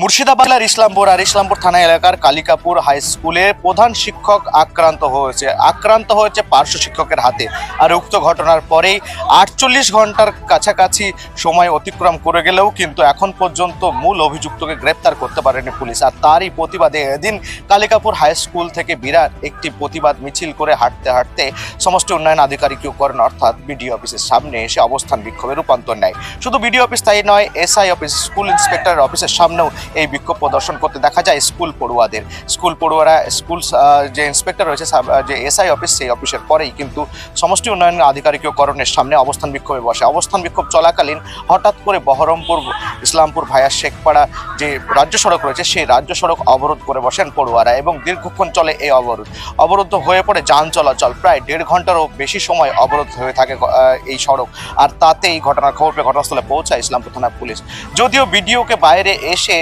মুর্শিদাবাদ জেলার ইসলামপুর আর ইসলামপুর থানা এলাকার কালিকাপুর হাই স্কুলে প্রধান শিক্ষক আক্রান্ত হয়েছে। আক্রান্ত হয়েছে পার্শ্ব শিক্ষকের হাতে আর উক্ত ঘটনার পরেই আটচল্লিশ ঘণ্টার কাছাকাছি সময় অতিক্রম করে গেলেও কিন্তু এখন পর্যন্ত মূল অভিযুক্তকে গ্রেপ্তার করতে পারেনি পুলিশ। আর তারই প্রতিবাদে এদিন কালিকাপুর হাই স্কুল থেকে বিরাট একটি প্রতিবাদ মিছিল করে হাঁটতে হাঁটতে সমষ্টি উন্নয়ন আধিকারিকীয় করেন অর্থাৎ বিডিও অফিসের সামনে এসে অবস্থান বিক্ষোভে রূপান্তর নেয়। শুধু বিডিও অফিস তাই নয়, এসআই অফিস, স্কুল ইন্সপেক্টরের অফিসের সামনেও এই বিক্ষোভ প্রদর্শন করতে দেখা যায় স্কুল পড়ুয়াদের। স্কুল পড়ুয়ারা, স্কুল যে ইন্সপেক্টর রয়েছে যে এসআই অফিস, সেই অফিসের পরেই কিন্তু সমষ্টি উন্নয়ন আধিকারিকীয়করণের সামনে অবস্থান বিক্ষোভে বসে। অবস্থান বিক্ষোভ চলাকালীন হঠাৎ করে বহরমপুর, ইসলামপুর ভায়া শেখপাড়া যে রাজ্য সড়ক রয়েছে, সেই রাজ্য সড়ক অবরোধ করে বসেন পড়ুয়ারা এবং দীর্ঘক্ষণ চলে এই অবরোধ। অবরুদ্ধ হয়ে পড়ে যান চলাচল। প্রায় দেড় ঘন্টারও বেশি সময় অবরোধ হয়ে থাকে এই সড়ক। আর তাতেই ঘটনার খবর পেয়ে ঘটনাস্থলে পৌঁছায় ইসলামপুর থানা পুলিশ। যদিও বিডিওকে বাইরে এসে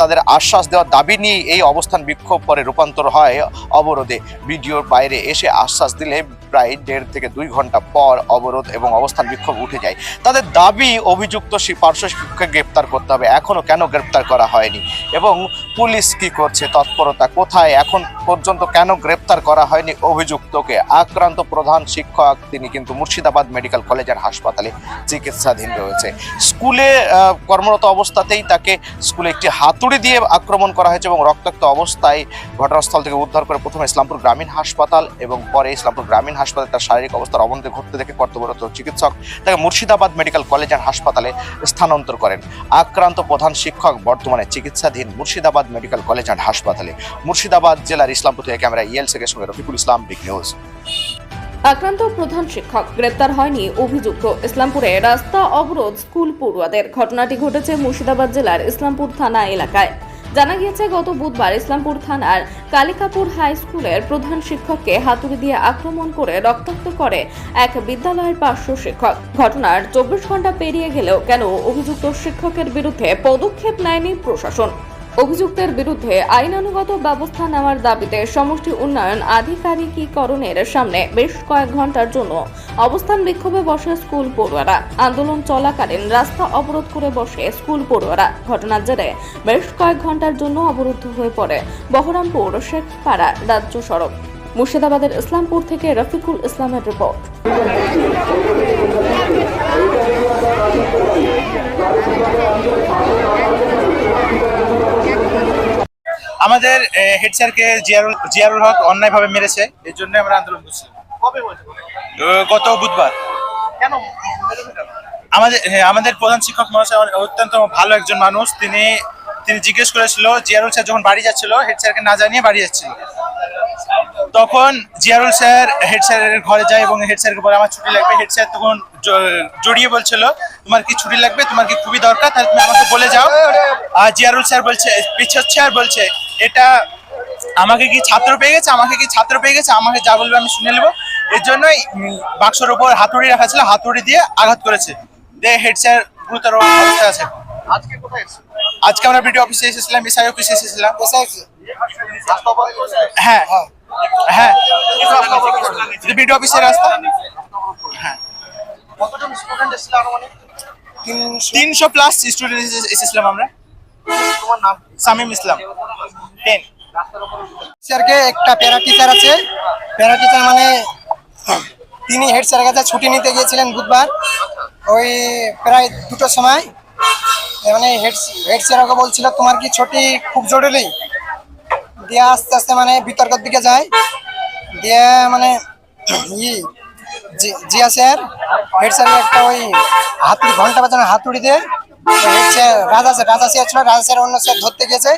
তাদের আশ্বাস দেওয়ার দাবি নিয়ে এই অবস্থান বিক্ষোভ পরে রূপান্তর হয় অবরোধে। বিডিওর বাইরে এসে আশ্বাস দিলে প্রায় দেড় থেকে দুই ঘণ্টা পর অবরোধ এবং অবস্থান বিক্ষোভ উঠে যায়। তাদের দাবি, অভিযুক্ত পার্শ্ব শিক্ষককে গ্রেপ্তার করতে হবে। এখনও কেন গ্রেপ্তার করা হয়নি? এবং পুলিশ কি করছে? তৎপরতা কোথায়? এখন পর্যন্ত কেন গ্রেপ্তার করা হয়নি অভিযুক্তকে? আক্রান্ত প্রধান শিক্ষক, তিনি কিন্তু মুর্শিদাবাদ মেডিকেল কলেজের হাসপাতালে চিকিৎসাধীন রয়েছে। স্কুলে কর্মরত অবস্থাতেই তাকে স্কুলে একটি হাতুড়ি দিয়ে আক্রমণ করা হয়েছে এবং রক্তাক্ত অবস্থায় ঘটনাস্থল থেকে উদ্ধার করে প্রথমে ইসলামপুর গ্রামীণ হাসপাতাল এবং পরে ইসলামপুর গ্রামীণ হাসপাতালে তার শারীরিক অবস্থার অবনতি ঘটতে দেখে কর্তব্যরত চিকিৎসক তাকে মুর্শিদাবাদ মেডিকেল কলেজ অ্যান্ড হাসপাতালে স্থানান্তর করেন। আক্রান্ত প্রধান শিক্ষক বর্তমানে চিকিৎসাধীন মুর্শিদাবাদ মেডিকেল কলেজ অ্যান্ড হাসপাতালে। মুর্শিদাবাদ জেলার ইসলামপুর থেকে ক্যামেরা ইয়েল শেখের সঙ্গে রফিকুল ইসলাম, বিগ নিউজ। আক্রান্ত প্রধান শিক্ষক গ্রেপ্তার হয়নি অভিযুক্ত। ইসলামপুরে রাস্তা অবরোধ স্কুল পড়ুয়াদের। ঘটনাটি ঘটেছে মুর্শিদাবাদ জেলার ইসলামপুর থানা এলাকায়। জানা গিয়েছে, গত বুধবার ইসলামপুর থানার কালিকাপুর হাই স্কুলের প্রধান শিক্ষককে হাতুড়ি দিয়ে আক্রমণ করে রক্তাক্ত করে এক বিদ্যালয়ের পার্শ্ব শিক্ষক। ঘটনার চব্বিশ ঘণ্টা পেরিয়ে গেলেও কেন অভিযুক্ত শিক্ষকের বিরুদ্ধে পদক্ষেপ নেয়নি প্রশাসন? অভিযুক্তের বিরুদ্ধে আইনানুগত ব্যবস্থা নেওয়ার দাবিতে সমষ্টি উন্নয়ন আধিকারিকীকরণের সামনে বেশ কয়েক ঘণ্টার জন্য অবস্থান বিক্ষোভে বসে স্কুল পড়ুয়ারা। আন্দোলন চলাকালীন রাস্তা অবরোধ করে বসে স্কুল পড়ুয়ারা। ঘটনার জেরে বেশ কয়েক ঘণ্টার জন্য অবরুদ্ধ হয়ে পড়ে বহরমপুর শেখপাড়া রাজ্য সড়ক। মুর্শিদাবাদের ইসলামপুর থেকে রফিকুল ইসলামের রিপোর্ট। আমাদের হেড স্যারকে জিয়ারুল জিয়ারুল হক অন্যায়ভাবে মেরেছে এই জন্য আমরা আন্দোলন করছি গত বুধবার। কেন আমাদের আমাদের প্রধান শিক্ষক মহাশয় অত্যন্ত ভালো একজন মানুষ। তিনি তিনি জিজ্ঞেস করেছিল জিয়ারুল স্যার যখন বাড়ি যাচ্ছিল হেড স্যারকে না জানিয়ে বাড়ি যাচ্ছিল। তখন জিয়ারুল স্যার হেড স্যারের ঘরে যায় এবং হেড স্যারকে বলে আমার ছুটি লাগবে। হেড স্যার তখন জড়িয়ে বলছিল তোমার কি ছুটি লাগবে? তোমার কি খুবই দরকার? তাহলে তুমি আমাকে বলে যাও। আর জিয়ারুল স্যার বলছে পিছচ্ছে। আর বলছে এটা আমাকে কি ছাত্র পেয়ে গেছে? আমাকে কি ছাত্র পেয়ে গেছে? আমাকে যা বলবে আমি শুনে নেব। এর জন্যই বাক্সর উপর হাতুড়ি রাখা ছিল হাতুড়ি দিয়ে আঘাত করেছে। দিয়ে হেড স্যার গুরুতর অবস্থায় আছে। আজকে কোথায় আজকে আমরা বিডিও অফিসে এসেছিলাম এসআই অফিসে এসেছিলাম? হ্যাঁ হ্যাঁ। বিডিও অফিসের রাস্তা। আনুমানিক? তিনশো প্লাস স্টুডেন্ট এসেছিলাম আমরা। তোমার নাম? কি? সামিম ইসলাম। টেন টিচারকে একটা প্যারা টিচার আছে। প্যারা টিচার মানে তিনি হেড স্যারের কাছে ছুটি নিতে গিয়েছিলেন বুধবার। ওই প্রায় দুটোর সময়। মানে হেড হেড স্যার ওকে বলছিল, তোমার কি ছুটি খুব জরুরি? দিয়ে আস্তে আস্তে মানে বিতর্কের দিকে যায়। দিয়ে মানে ই জিয়া স্যার হেড স্যারের একটা ওই হাতুড়ি, ঘণ্টা বাজানো হাতুড়ি দিয়ে head sir Raja sir Raja sir ছিল, রাজা স্যার অন্য স্যার ধরতে গেছে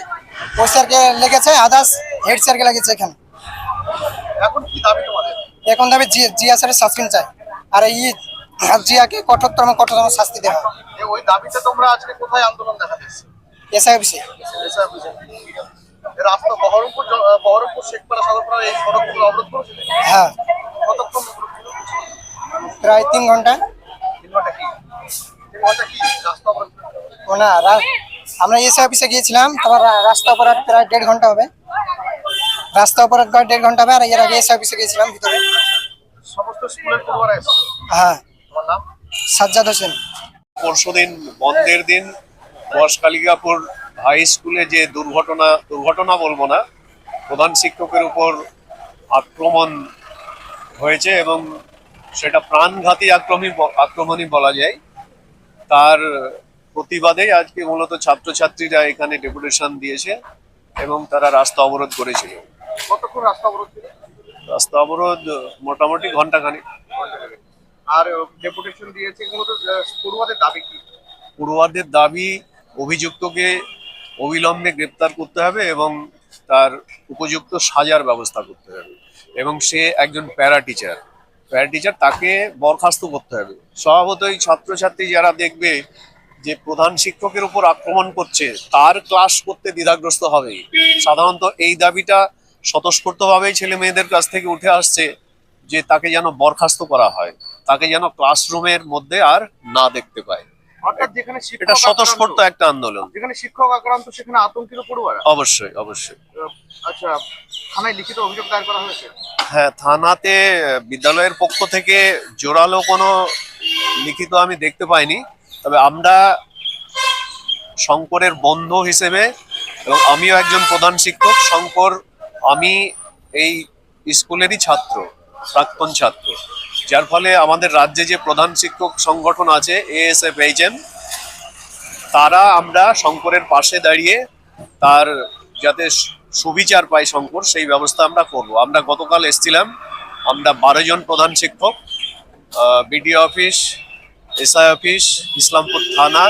ওই স্যারকে লেগেছে আদার্স হেড স্যারকে লেগেছে এখানে। এখন কি দাবি তোমাদের? এখন দাবি জিয়া স্যারের সাসপেন্ড চাই। আর এই জিয়াকে কঠোরতম কঠোরতম শাস্তি দেওয়া। ওই দাবিতে তোমরা আজকে কোথায় আন্দোলন দেখাতে এসআই অফিসে এসআই অফিসে। রাস্তা বহরমপুর বহরমপুর শেখপাড়া সাগরপাড়া এই সড়কগুলো অবরোধ করেছিল? হ্যাঁ। কতক্ষণ প্রায় তিন ঘণ্টা। তিন ঘণ্টা কি? তিন ঘণ্টা কি? রাস্তা অবরোধ ও না রা- আমরা এসআই অফিসে গিয়েছিলাম তারপর রা- রাস্তা অপরাধ প্রায় দেড় ঘণ্টা হবে। রাস্তা অপরাধ প্রায় দেড় ঘণ্টা হবে আর এর আগে এসআই অফিসে গিয়েছিলাম ভিতরে। সমস্ত স্কুলের পড়ুয়ারা হ্যাঁ। তোমার নাম? সাজ্জাদ হোসেন। পরশু দিন বন্ধের দিন বর্ষকালিকাপুর হাই স্কুলে যে দুর্ঘটনা দুর্ঘটনা বলব না প্রধান শিক্ষকের উপর আক্রমণ হয়েছে এবং সেটা প্রাণঘাতী আক্রমণ আক্রমণই বলা যায়। তার প্রতিবাদে আজকে মূলত ছাত্রছাত্রীরা এখানে ডেপুটেশন দিয়েছে এবং তারা রাস্তা অবরোধ করেছিল। কতক্ষণ রাস্তা অবরোধ ছিল? রাস্তা অবরোধ মোটামুটি ঘন্টাখানিক আর ডেপুটেশন দিয়েছে মূলত পড়ুয়াদের দাবি কি? পড়ুয়াদের দাবি অভিযুক্তকে অবিলম্বে গ্রেপ্তার করতে হবে এবং তার উপযুক্ত সাজার ব্যবস্থা করতে হবে এবং সে একজন প্যারা টিচার। প্যারা টিচার তাকে বরখাস্ত করতে হবে। স্বভাবতই ছাত্রছাত্রী যারা দেখবে যে প্রধান শিক্ষকের উপর আক্রমণ করছে তার ক্লাস করতে দ্বিধাগ্রস্ত হবে। সাধারণত এই দাবিটা স্বতঃস্ফূর্তভাবেই ছেলে মেয়েদের কাছ থেকে উঠে আসছে যে তাকে যেন বরখাস্ত করা হয় তাকে যেন ক্লাসরুমের মধ্যে আর না দেখতে পায়। অর্থাৎ যেখানে এটা স্বতঃস্ফূর্ত একটা আন্দোলন। যেখানে শিক্ষক আক্রান্ত সেখানে আতঙ্কিত পড়ুয়ারা? অবশ্যই অবশ্যই। আচ্ছা থানায় লিখিত অভিযোগ দায়ের করা হয়েছে? হ্যাঁ থানাতে বিদ্যালয়ের পক্ষ থেকে জোরালো কোনো লিখিত আমি দেখতে পাইনি। তবে আমরা শঙ্করের বন্ধু হিসেবে এবং আমিও একজন প্রধান শিক্ষক, শঙ্কর আমি এই স্কুলেরই ছাত্র, প্রাক্তন ছাত্র। যার ফলে আমাদের রাজ্যে যে প্রধান শিক্ষক সংগঠন আছে এএসএফ এইচএম তারা আমরা শঙ্করের পাশে দাঁড়িয়ে তার যাতে সুবিচার পায় শঙ্কর, সেই ব্যবস্থা আমরা করব। আমরা গতকাল এসেছিলাম, আমরা বারো জন প্রধান শিক্ষক BDO office SI office Islampur থানা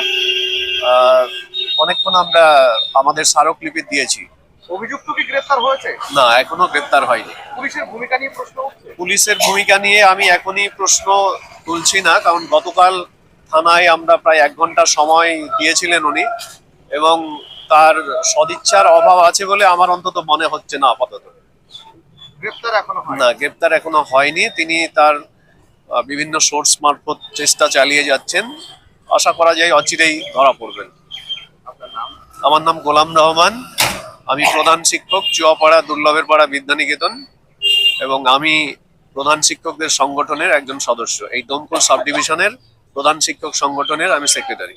অনেকক্ষণ আমরা আমাদের স্মারকলিপি দিয়েছি। অভিযুক্ত কি গ্রেফতার হয়েছে? না এখনও গ্রেপ্তার হয়নি। পুলিশের ভূমিকা নিয়ে প্রশ্ন পুলিশের ভূমিকা নিয়ে আমি এখনই প্রশ্ন তুলছি না কারণ গতকাল থানায় আমরা প্রায় এক ঘণ্টা সময় দিয়েছিলেন উনি এবং তার সদিচ্ছার অভাব আছে বলে আমার অন্তত মনে হচ্ছে না আপাতত। গ্রেফতার এখনও না গ্রেপ্তার এখনও হয়নি। তিনি তার বিভিন্ন সোর্স মারফত চেষ্টা চালিয়ে যাচ্ছেন। আশা করা যায় অচিরেই ধরা পড়বেন। আমার নাম গোলাম রহমান। আমি প্রধান শিক্ষক চুয়াপাড়া দুর্লভের পাড়া বিদ্যানিকেতন এবং আমি প্রধান শিক্ষকদের সংগঠনের একজন সদস্য। এই দমকল সাব ডিভিশনের প্রধান শিক্ষক সংগঠনের আমি সেক্রেটারি।